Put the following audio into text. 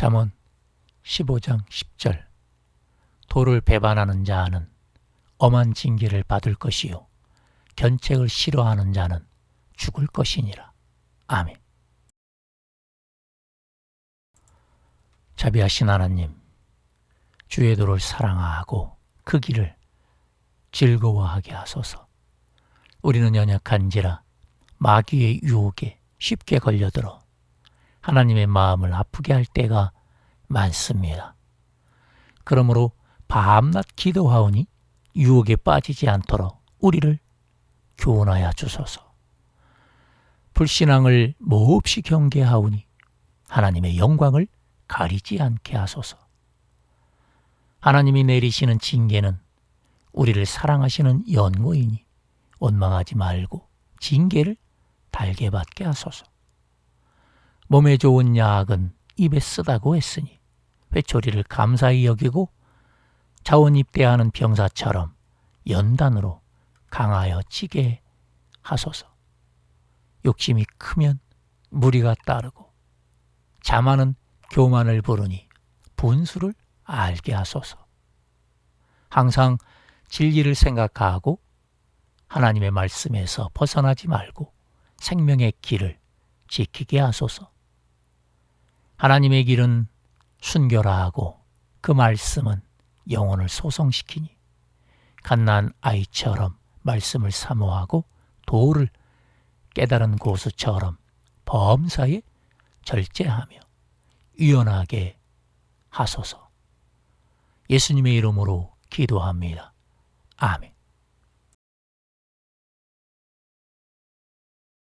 잠언 15장 10절 도를 배반하는 자는 엄한 징계를 받을 것이요 견책을 싫어하는 자는 죽을 것이니라. 아멘. 자비하신 하나님, 주의 도를 사랑하고 그 길을 즐거워하게 하소서. 우리는 연약한지라 마귀의 유혹에 쉽게 걸려들어 하나님의 마음을 아프게 할 때가 많습니다. 그러므로 밤낮 기도하오니 유혹에 빠지지 않도록 우리를 교훈하여 주소서. 불신앙을 몹시 경계하오니 하나님의 영광을 가리지 않게 하소서. 하나님이 내리시는 징계는 우리를 사랑하시는 연고이니 원망하지 말고 징계를 달게 받게 하소서. 몸에 좋은 약은 입에 쓰다고 했으니 회초리를 감사히 여기고 자원 입대하는 병사처럼 연단으로 강하여 찌게 하소서. 욕심이 크면 무리가 따르고 자만은 교만을 부르니 분수를 알게 하소서. 항상 진리를 생각하고 하나님의 말씀에서 벗어나지 말고 생명의 길을 지키게 하소서. 하나님의 길은 순결하고 그 말씀은 영혼을 소성시키니 갓난 아이처럼 말씀을 사모하고 도를 깨달은 고수처럼 범사에 절제하며 유연하게 하소서. 예수님의 이름으로 기도합니다. 아멘.